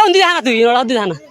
উন্দি হানা তুই ওরা উন্দি হানা তো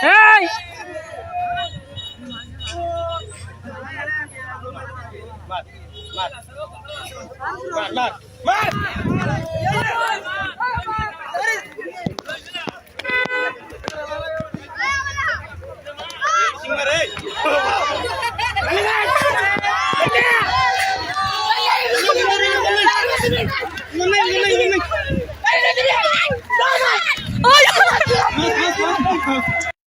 Hey! Mat, mat, mat, mat, mat.